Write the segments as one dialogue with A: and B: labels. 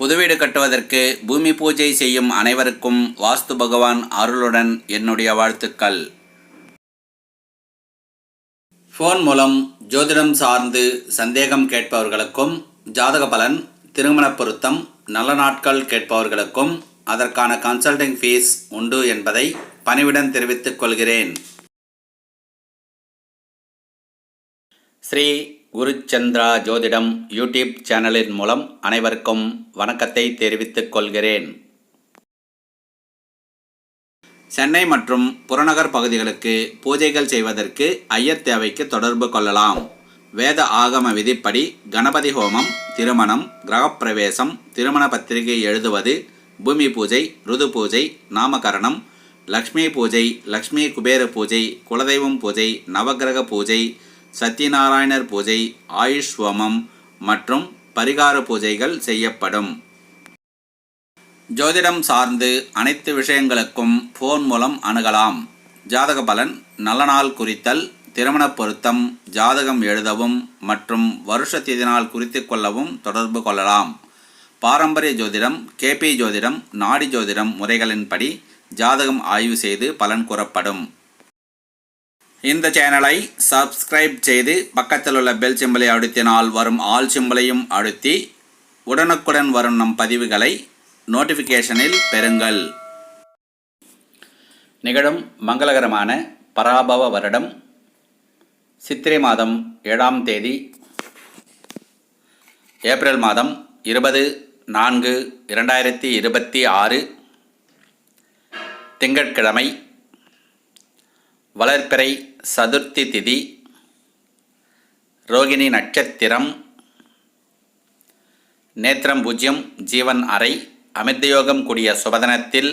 A: புதுவீடு கட்டுவதற்கு பூமி பூஜை செய்யும் அனைவருக்கும் வாஸ்து பகவான் அருளுடன் என்னுடைய வாழ்த்துக்கள். ஃபோன் மூலம் ஜோதிடம் சார்ந்து சந்தேகம் கேட்பவர்களுக்கும் ஜாதக பலன் திருமண பொருத்தம் நல்ல நாட்கள் கேட்பவர்களுக்கும் அதற்கான கன்சல்டிங் ஃபீஸ் உண்டு என்பதை பணிவிடன் தெரிவித்துக் கொள்கிறேன். ஸ்ரீ குருச்சந்திரா ஜோதிடம் யூடியூப் சேனலின் மூலம் அனைவருக்கும் வணக்கத்தை தெரிவித்துக் கொள்கிறேன். சென்னை மற்றும் புறநகர் பகுதிகளுக்கு பூஜைகள் செய்வதற்கு ஐயர் தேவைக்கு தொடர்பு கொள்ளலாம். வேத ஆகம விதிப்படி கணபதி ஹோமம் திருமணம் கிரகப்பிரவேசம் திருமண பத்திரிகை எழுதுவது பூமி பூஜை ருது பூஜை நாமகரணம் லக்ஷ்மி பூஜை லக்ஷ்மி குபேர பூஜை குலதெய்வம் பூஜை நவக்கிரக பூஜை சத்யநாராயணர் பூஜை ஆயுஷ்வமம் மற்றும் பரிகார பூஜைகள் செய்யப்படும். ஜோதிடம் சார்ந்து அனைத்து விஷயங்களுக்கும் ஃபோன் மூலம் அணுகலாம். ஜாதக பலன் நல்ல நாள் குறித்தல் திருமண பொருத்தம் ஜாதகம் எழுதவும் மற்றும் வருஷ நாள் குறித்து கொள்ளவும் தொடர்பு கொள்ளலாம். பாரம்பரிய ஜோதிடம் கேபி ஜோதிடம் நாடி ஜோதிடம் முறைகளின்படி ஜாதகம் ஆய்வு செய்து பலன் கூறப்படும். இந்த சேனலை சப்ஸ்கிரைப் செய்து பக்கத்தில் உள்ள பெல் சிம்பலை அழுத்தினால் வரும் ஆல் சிம்பலையும் அழுத்தி உடனுக்குடன் வரும் நம் பதிவுகளை நோட்டிஃபிகேஷனில் பெறுங்கள். நிகழும் மங்களகரமான பராபவ வருடம் சித்திரை மாதம் ஏழாம் தேதி ஏப்ரல் மாதம் இருபது நான்கு இரண்டாயிரத்தி இருபத்தி ஆறு திங்கட்கிழமை வளர்ப்பிறை சதுர்த்தி திதி ரோகிணி நட்சத்திரம் நேத்திரம் பூஜ்யம் ஜீவன் அறை அமிர்தயோகம் கூடிய சுபதனத்தில்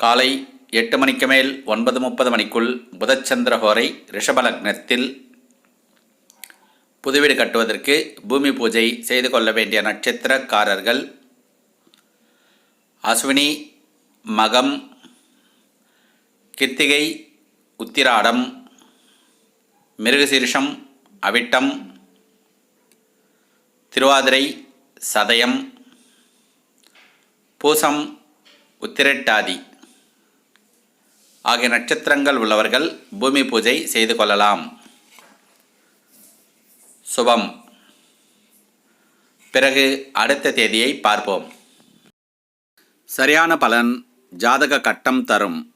A: காலை எட்டு மணிக்கு மேல் ஒன்பது முப்பது மணிக்குள் புதச்சந்திரஹோரை ரிஷபலக்னத்தில் புதுவீடு கட்டுவதற்கு பூமி பூஜை செய்து கொள்ள வேண்டிய நட்சத்திரக்காரர்கள் அஸ்வினி மகம் கிருத்திகை உத்திராடம் மிருகசீர்ஷம் அவிட்டம் திருவாதிரை சதயம் பூசம் உத்திரட்டாதி ஆகிய நட்சத்திரங்கள் உள்ளவர்கள் பூமி பூஜை செய்து கொள்ளலாம். சுபம். பிறகு அடுத்த தேதியை பார்ப்போம். சரியான பலன் ஜாதக கட்டம் தரும்.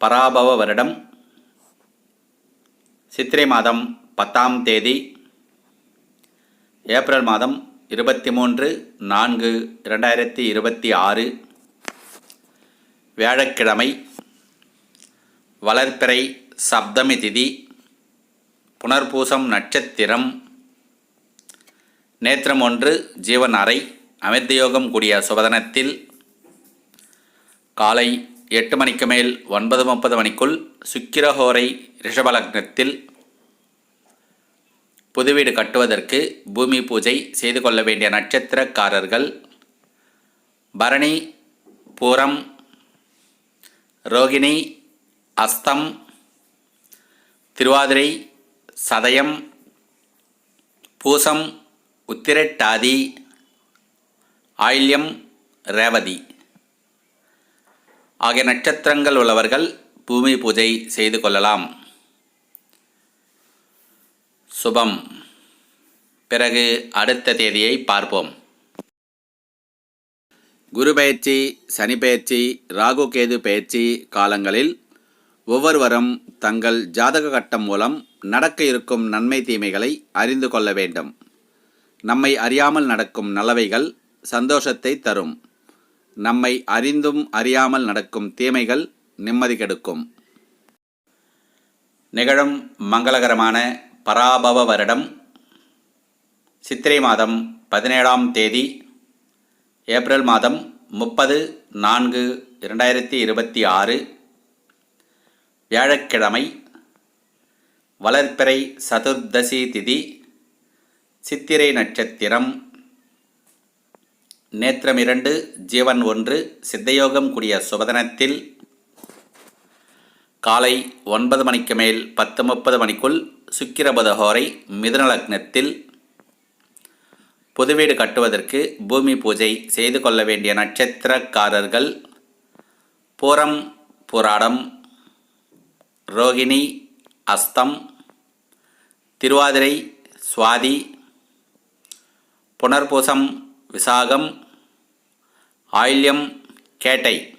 A: பராபவ வருடம் சித்திரை மாதம் பத்தாம் தேதி ஏப்ரல் மாதம் இருபத்தி மூன்று நான்கு இரண்டாயிரத்தி இருபத்தி ஆறு வியாழக்கிழமை வளர்ப்பிறை சப்தமி திதி புனர்பூசம் நட்சத்திரம் நேத்திரம் ஒன்று ஜீவன் அறை அமிர்தயோகம் கூடிய சுபதனத்தில் காலை எட்டு மணிக்கு மேல் ஒன்பது முப்பது மணிக்குள் சுக்கிரஹோரை ரிஷபலக்னத்தில் புதுவீடு கட்டுவதற்கு பூமி பூஜை செய்து கொள்ள வேண்டிய நட்சத்திரக்காரர்கள் பரணி பூரம் ரோகிணி அஸ்தம் திருவாதிரை சதயம் பூசம் உத்திரட்டாதி ஆயில்யம் ரேவதி. ஆகிய நட்சத்திரங்கள் உள்ளவர்கள் பூமி பூஜை செய்து கொள்ளலாம். சுபம். பிறகு அடுத்த தேதியை பார்ப்போம். குரு பயிற்சி சனி பயிற்சி ராகு கேது பயிற்சி காலங்களில் ஒவ்வொருவரும் தங்கள் ஜாதக கட்டம் மூலம் நடக்க இருக்கும் நன்மை தீமைகளை அறிந்து கொள்ள வேண்டும். நம்மை அறியாமல் நடக்கும் நல்லவைகள் சந்தோஷத்தை தரும். நம்மை அறிந்தும் அறியாமல் நடக்கும் தீமைகள் நிம்மதி கெடுக்கும். நிகழும் மங்களகரமான பராபவ வருடம் சித்திரை மாதம் பதினேழாம் தேதி ஏப்ரல் மாதம் முப்பது நான்கு இரண்டாயிரத்தி இருபத்தி ஆறு வியாழக்கிழமை வளர்ப்பிறை சதுர்தசி திதி சித்திரை நட்சத்திரம் நேத்திரம் இரண்டு ஜீவன் ஒன்று சித்தயோகம் கூடிய சுபதனத்தில் காலை ஒன்பது மணிக்கு மேல் பத்து முப்பது மணிக்குள் சுக்கிரபுதஹோரை மிதுனலக்னத்தில் புதுவீடு புது வீடு கட்டுவதற்கு பூமி பூஜை செய்து கொள்ள வேண்டிய நட்சத்திரக்காரர்கள் பூரம் புராடம் ரோகிணி அஸ்தம் திருவாதிரை சுவாதி புனர்பூசம் விசாகம் ஆயில்யம் கேட்டை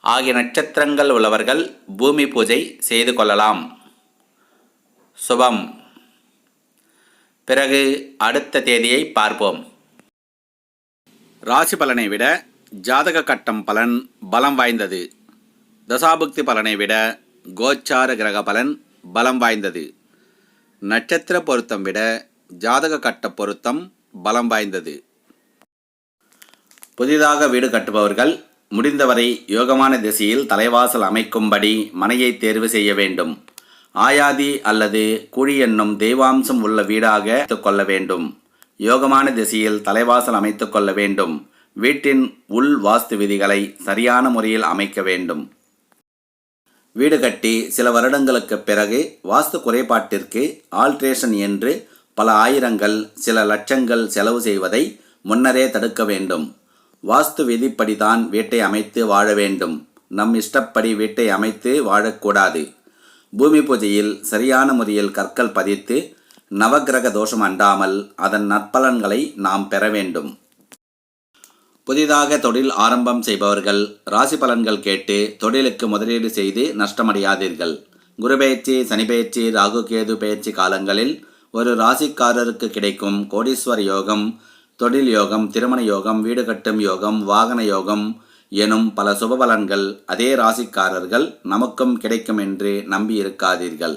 A: ஆகிய நட்சத்திரங்கள் உள்ளவர்கள் பூமி பூஜை செய்து கொள்ளலாம். சுபம். பிறகு அடுத்த தேதியை பார்ப்போம். ராசி பலனை விட ஜாதக கட்டம் பலன் பலம் வாய்ந்தது. தசாபுக்தி பலனை விட கோச்சார கிரக பலன் பலம் வாய்ந்தது. நட்சத்திர பொருத்தம் விட ஜாதக கட்ட பொருத்தம் பலம் வாய்ந்தது. புதிதாக வீடு கட்டுபவர்கள் முடிந்தவரை யோகமான திசையில் தலைவாசல் அமைக்கும்படி மனையை தேர்வு செய்ய வேண்டும். ஆயாதி அல்லது குழி என்னும் தெய்வாம்சம் உள்ள வீடாக கொள்ள வேண்டும். யோகமான திசையில் தலைவாசல் அமைத்துக் கொள்ள வேண்டும். வீட்டின் உள் வாஸ்து விதிகளை சரியான முறையில் அமைக்க வேண்டும். வீடு கட்டி சில வருடங்களுக்கு பிறகு வாஸ்து குறைபாட்டிற்கு ஆல்ட்ரேஷன் என்று பல ஆயிரங்கள் சில லட்சங்கள் செலவு செய்வதை முன்னரே தடுக்க வேண்டும். வாஸ்து விதிப்படிதான் வீட்டை அமைத்து வாழ வேண்டும். நம் இஷ்டப்படி வீட்டை அமைத்து வாழக்கூடாது. பூமி பூஜையில் சரியான முறையில் கற்கள் பதித்து நவக்கிரக தோஷம் அண்டாமல் அதன் நற்பலன்களை நாம் பெற வேண்டும். புதிதாக தொழில் ஆரம்பம் செய்பவர்கள் ராசி பலன்கள் கேட்டு தொழிலுக்கு முதலீடு செய்து நஷ்டமடையாதீர்கள். குரு பயிற்சி சனி பயிற்சி ராகு கேது பயிற்சி காலங்களில் ஒரு ராசிக்காரருக்கு கிடைக்கும் கோடீஸ்வர யோகம் தொழில் யோகம் திருமண யோகம் வீடு கட்டும் யோகம் வாகன யோகம் எனும் பல சுபபலன்கள் அதே ராசிக்காரர்கள் நமக்கும் கிடைக்கும் என்று நம்பியிருக்காதீர்கள்.